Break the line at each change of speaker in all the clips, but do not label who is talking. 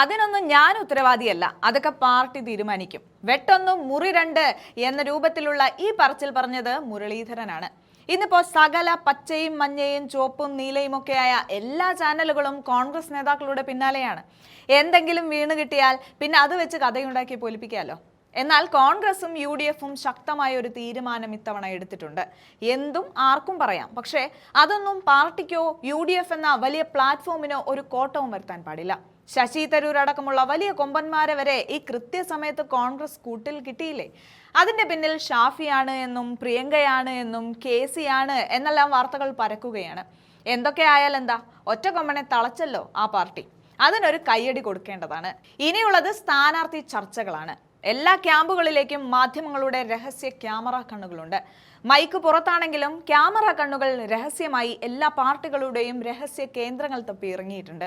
അതിനൊന്നും ഞാൻ ഉത്തരവാദിയല്ല. അതൊക്കെ പാർട്ടി തീരുമാനിക്കും. വെട്ടൊന്നും മുറി രണ്ട് എന്ന രൂപത്തിലുള്ള ഈ പറച്ചിൽ പറഞ്ഞത് മുരളീധരനാണ്. ഇന്നിപ്പോ സകല പച്ചയും മഞ്ഞയും ചുവപ്പും നീലയും ഒക്കെയായ എല്ലാ ചാനലുകളും കോൺഗ്രസ് നേതാക്കളുടെ പിന്നാലെയാണ്. എന്തെങ്കിലും വീണ് കിട്ടിയാൽ പിന്നെ അത് വെച്ച് കഥയുണ്ടാക്കി പൊലിപ്പിക്കാലോ? എന്നാൽ കോൺഗ്രസും യു ഡി എഫും ശക്തമായ ഒരു തീരുമാനം ഇത്തവണ എടുത്തിട്ടുണ്ട്. എന്തും ആർക്കും പറയാം. പക്ഷേ അതൊന്നും പാർട്ടിക്കോ യു ഡി എഫ് എന്ന വലിയ പ്ലാറ്റ്ഫോമിനോ ഒരു കോട്ടവും വരുത്താൻ പാടില്ല. ശശി തരൂർ അടക്കമുള്ള വലിയ കൊമ്പന്മാരെ വരെ ഈ കൃത്യസമയത്ത് കോൺഗ്രസ് കൂട്ടിൽ കിട്ടിയില്ലേ? അതിന്റെ പിന്നിൽ ഷാഫിയാണ് എന്നും പ്രിയങ്കയാണ് എന്നും കെ സി ആണ് എന്നെല്ലാം വാർത്തകൾ പരക്കുകയാണ്. എന്തൊക്കെ എന്താ ഒറ്റ കൊമ്പനെ തളച്ചല്ലോ ആ പാർട്ടി. അതിനൊരു കയ്യടി കൊടുക്കേണ്ടതാണ്. ഇനിയുള്ളത് സ്ഥാനാർത്ഥി ചർച്ചകളാണ്. എല്ലാ ക്യാമ്പുകളിലേക്കും മാധ്യമങ്ങളുടെ രഹസ്യ ക്യാമറ കണ്ണുകളുണ്ട്. മൈക്ക് പുറത്താണെങ്കിലും ക്യാമറ കണ്ണുകൾ രഹസ്യമായി എല്ലാ പാർട്ടികളുടെയും രഹസ്യ കേന്ദ്രങ്ങൾ തപ്പി ഇറങ്ങിയിട്ടുണ്ട്.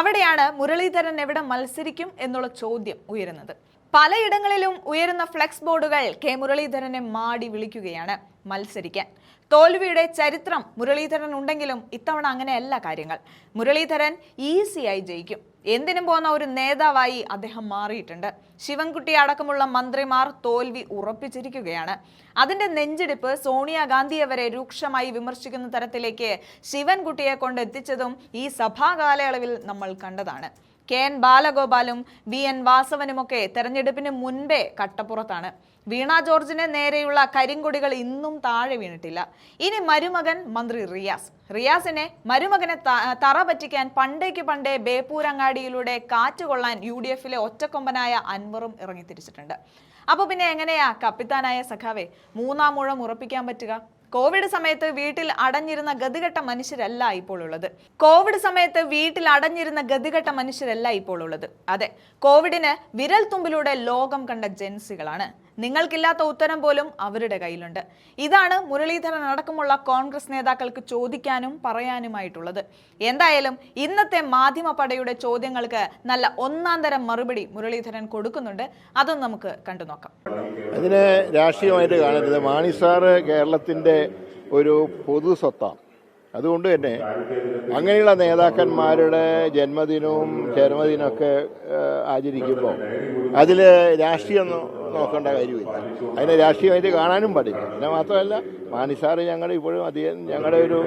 അവിടെയാണ് മുരളീധരൻ എവിടെ മത്സരിക്കും എന്നുള്ള ചോദ്യം ഉയരുന്നത്. പലയിടങ്ങളിലും ഉയരുന്ന ഫ്ലെക്സ് ബോർഡുകൾ കെ മുരളീധരനെ മാടി വിളിക്കുകയാണ് മത്സരിക്കാൻ. തോൽവിയുടെ ചരിത്രം മുരളീധരൻ ഉണ്ടെങ്കിലും ഇത്തവണ അങ്ങനെയല്ല കാര്യങ്ങൾ. മുരളീധരൻ ഈസിയായി ജയിക്കും. എന്തിനും പോകുന്ന ഒരു നേതാവായി അദ്ദേഹം മാറിയിട്ടുണ്ട്. ശിവൻകുട്ടി അടക്കമുള്ള മന്ത്രിമാർ തോൽവി ഉറപ്പിച്ചിരിക്കുകയാണ്. അതിന്റെ നെഞ്ചെടുപ്പ് സോണിയാഗാന്ധിയെ വരെ രൂക്ഷമായി വിമർശിക്കുന്ന തരത്തിലേക്ക് ശിവൻകുട്ടിയെ കൊണ്ട് എത്തിച്ചതും ഈ സഭാ കാലയളവിൽ നമ്മൾ കണ്ടതാണ്. കെ എൻ ബാലഗോപാലും വി എൻ വാസവനുമൊക്കെ തെരഞ്ഞെടുപ്പിന് മുൻപേ കട്ടപ്പുറത്താണ്. വീണ ജോർജിനെ നേരെയുള്ള കരിങ്കൊടികൾ ഇന്നും താഴെ വീണിട്ടില്ല. ഇനി മരുമകൻ മന്ത്രി റിയാസ്. റിയാസിനെ മരുമകനെ തറ പറ്റിക്കാൻ പണ്ടേക്ക് പണ്ടേ ബേപ്പൂരങ്ങാടിയിലൂടെ കാറ്റുകൊള്ളാൻ യു ഡി എഫിലെ ഒറ്റക്കൊമ്പനായ അൻവറും ഇറങ്ങിത്തിരിച്ചിട്ടുണ്ട്. അപ്പോൾ പിന്നെ എങ്ങനെയാ കപ്പിത്താനായ സഖാവെ മൂന്നാം മുഴം ഉറപ്പിക്കാൻ പറ്റുക? കോവിഡ് സമയത്ത് വീട്ടിൽ അടഞ്ഞിരുന്ന ഗതികെട്ട മനുഷ്യരല്ല ഇപ്പോൾ ഉള്ളത്. കോവിഡ് സമയത്ത് വീട്ടിൽ അടഞ്ഞിരുന്ന ഗതികെട്ട മനുഷ്യരല്ല ഇപ്പോൾ ഉള്ളത്. അതെ കോവിഡിന് വിരൽ തുമ്പിലൂടെ ലോകം കണ്ട ജൻസികളാണ്. നിങ്ങൾക്കില്ലാത്ത ഉത്തരം പോലും അവരുടെ കയ്യിലുണ്ട്. ഇതാണ് മുരളീധരൻ അടക്കമുള്ള കോൺഗ്രസ് നേതാക്കൾക്ക് ചോദിക്കാനും പറയാനുമായിട്ടുള്ളത്. എന്തായാലും ഇന്നത്തെ മാധ്യമ പടയുടെ ചോദ്യങ്ങൾക്ക് നല്ല ഒന്നാം തരം മറുപടി മുരളീധരൻ കൊടുക്കുന്നുണ്ട്. അതും നമുക്ക് കണ്ടു നോക്കാം.
അതിനെ രാഷ്ട്രീയമായിട്ട് കാണരുത്. മാണി സാറ് കേരളത്തിന്റെ ഒരു പൊതു സ്വത്താണ് അതുകൊണ്ട് തന്നെ അങ്ങനെയുള്ള നേതാക്കന്മാരുടെ ജന്മദിനവും ചരമദിനമൊക്കെ ആചരിക്കുമ്പോൾ അതിൽ രാഷ്ട്രീയം നോക്കേണ്ട കാര്യമില്ല. അതിനെ രാഷ്ട്രീയമായിട്ട് കാണാനും പാടില്ല. പിന്നെ മാത്രമല്ല മാനിസാറ് ഞങ്ങൾ ഇപ്പോഴും അധികം ഞങ്ങളുടെ ഒരു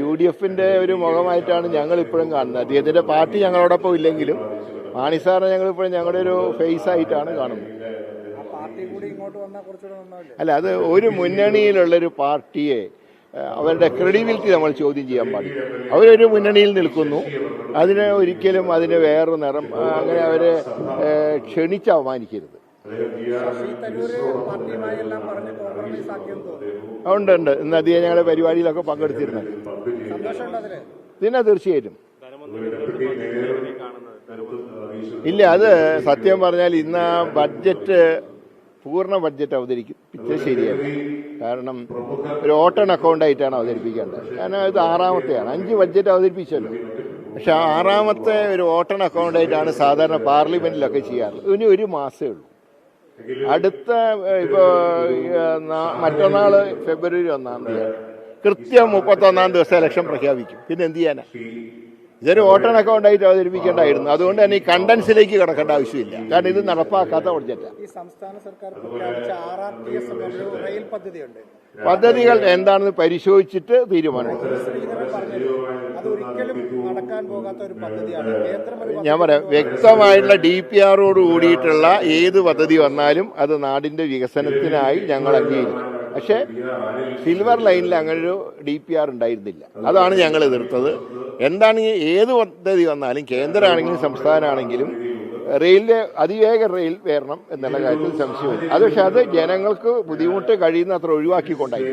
യു ഡി എഫിന്റെ ഒരു മുഖമായിട്ടാണ് ഞങ്ങൾ ഇപ്പോഴും കാണുന്നത്. അദ്ദേഹത്തിന്റെ പാർട്ടി ഞങ്ങളോടൊപ്പം ഇല്ലെങ്കിലും മാണിസാറിനെ ഞങ്ങളിപ്പോഴും ഞങ്ങളുടെ ഒരു ഫേസ് ആയിട്ടാണ് കാണുന്നത് അല്ല അത് ഒരു മുന്നണിയിലുള്ളൊരു പാർട്ടിയെ അവരുടെ ക്രെഡിബിലിറ്റി നമ്മൾ ചോദ്യം ചെയ്യാൻ പാടില്ല. അവരൊരു മുന്നണിയിൽ നിൽക്കുന്നു. അതിന് ഒരിക്കലും അതിന് വേറെ നിറം അങ്ങനെ അവരെ ക്ഷണിച്ച് അവമാനിക്കരുത് ഉണ്ട് ഉണ്ട്. ഇന്ന് അധികം ഞങ്ങളുടെ പരിപാടിയിലൊക്കെ പങ്കെടുത്തിരുന്നത്. പിന്നെ തീർച്ചയായിട്ടും. ഇല്ല അത് സത്യം പറഞ്ഞാൽ ഇന്ന് ബഡ്ജറ്റ് പൂർണ ബഡ്ജറ്റ് അവതരിപ്പിച്ചത് ശരിയല്ല കാരണം ഒരു ഓട്ടൺ അക്കൗണ്ട് ആയിട്ടാണ് അവതരിപ്പിക്കേണ്ടത്. കാരണം ഇത് ആറാമത്തെയാണ്. അഞ്ച് ബഡ്ജറ്റ് അവതരിപ്പിച്ചല്ലോ. പക്ഷെ ആറാമത്തെ ഒരു ഓട്ടൺ അക്കൗണ്ട് ആയിട്ടാണ് സാധാരണ പാർലമെന്റിലൊക്കെ ചെയ്യാറുള്ളത് ഇനി ഒരു മാസമേ ഉള്ളൂ. അടുത്ത ഇപ്പോ മറ്റന്നാൾ ഫെബ്രുവരി ഒന്നാം തീയതി. കൃത്യം മുപ്പത്തൊന്നാം ദിവസം ഇലക്ഷൻ പ്രഖ്യാപിക്കും. പിന്നെ എന്ത് ചെയ്യാനാ? ഇതൊരു വോട്ടൺ അക്കൗണ്ട് ആയിട്ട് അവതരിപ്പിക്കേണ്ടായിരുന്നു അതുകൊണ്ട് തന്നെ ഈ കണ്ടൻസിലേക്ക് കിടക്കേണ്ട ആവശ്യമില്ല. കാരണം ഇത് നടപ്പാക്കാത്ത ബഡ്ജറ്റാണ്
ഈ സംസ്ഥാന സർക്കാർ റെയിൽ പദ്ധതിയുണ്ട്.
പദ്ധതികൾ എന്താണെന്ന് പരിശോധിച്ചിട്ട്
തീരുമാനം
ഞാൻ പറയാം വ്യക്തമായിട്ടുള്ള ഡി പി ആറോട് കൂടിയിട്ടുള്ള ഏത് പദ്ധതി വന്നാലും അത് നാടിന്റെ വികസനത്തിനായി ഞങ്ങൾ അംഗീകരിക്കും. പക്ഷേ സിൽവർ ലൈനിൽ അങ്ങനൊരു ഡി പി ആർ ഉണ്ടായിരുന്നില്ല. അതാണ് ഞങ്ങൾ എതിർത്തത്. എന്താണ് ഈ ഏത് പദ്ധതി വന്നാലും കേന്ദ്രമാണെങ്കിലും സംസ്ഥാനമാണെങ്കിലും റെയിലിന്റെ അതിവേഗ റെയിൽ വരണം എന്നുള്ള കാര്യത്തിൽ സംശയമില്ല അത് പക്ഷെ അത് ജനങ്ങൾക്ക് ബുദ്ധിമുട്ട്
കഴിയുന്ന അത്ര ഒഴിവാക്കിക്കൊണ്ടായി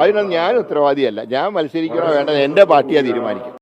അതിനൊന്നും ഞാൻ ഉത്തരവാദിയല്ല. ഞാൻ മത്സരിക്കണോ വേണ്ടത് എന്റെ പാർട്ടിയാ തീരുമാനിക്കും.